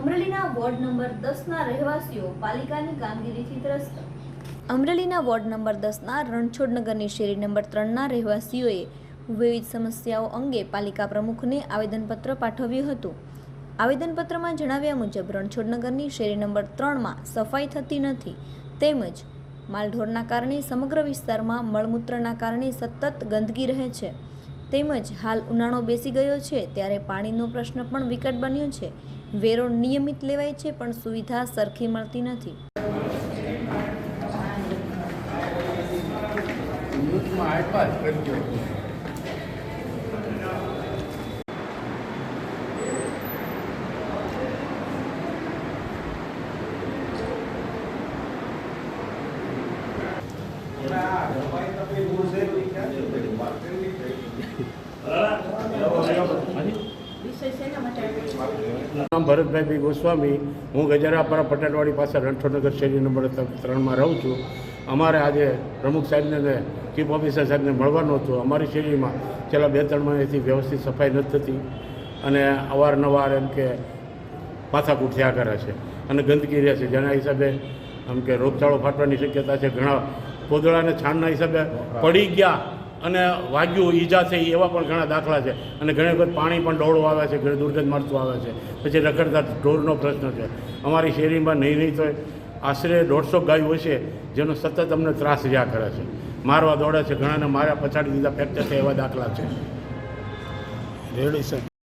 અમરેલીના ward number દસના રહેવાસીઓ પાલિકાની કામગીરીથી ત્રસ્ત અમરેલીના વોર્ડ નંબર દસના રણછોડનગરની શેરી નંબર ત્રણના રહેવાસીઓએ વિવિધ સમસ્યાઓ અંગે પાલિકા પ્રમુખને આવેદનપત્ર પાઠવ્યું હતું. આવેદનપત્રમાં જણાવ્યા મુજબ રણછોડનગરની શેરી નંબર ત્રણમાં સફાઈ થતી નથી. તેમજ માલઢોરના કારણે સમગ્ર વિસ્તારમાં મળમૂત્રના કારણે સતત ગંદકી રહે છે. તેમજ હાલ ઉનાળો બેસી ગયો છે, ત્યારે પાણીનો પ્રશ્ન પણ વિકટ બન્યો છે. વેરો નિયમિત લેવાય છે, પણ સુવિધા સરખી મળતી નથી. યુથમાં નામ ભરતભાઈ બી ગોસ્વામી. હું ગજરાપરા પટેલવાડી પાસે રણછોડનગર શેરી નંબર ત્રણમાં રહું છું. અમારે આજે પ્રમુખ સાહેબને ચીફ ઓફિસર સાહેબને મળવાનું હતું. અમારી શેરીમાં છેલ્લા બે ત્રણ મહિનાથી વ્યવસ્થિત સફાઈ નથી થતી અને અવારનવાર એમ કે માથાકૂટ થયા કરે છે અને ગંદકી રહે છે. જેના હિસાબે આમ કે રોગચાળો ફાટવાની શક્યતા છે. ઘણા કોદળાને છાણના હિસાબે પડી ગયા. અને વાગ્યું ઈજા થઈ એવા પણ ઘણા દાખલા છે. અને ઘણી વખત પાણી પણ ડોળું આવે છે ઘણી દુર્ગંધ મારતું આવે છે. પછી રખડતા ઢોરનો પ્રશ્ન છે. અમારી શેરીમાં નહીં નહીં તો આશરે દોઢસો ગાયો છે જેનો સતત અમને ત્રાસ રહ્યા કરે છે. મારવા દોડે છે, ઘણાને માર્યા, પછાડી દીધા, ફ્રેક્ચર છે એવા દાખલા છે. Ready sir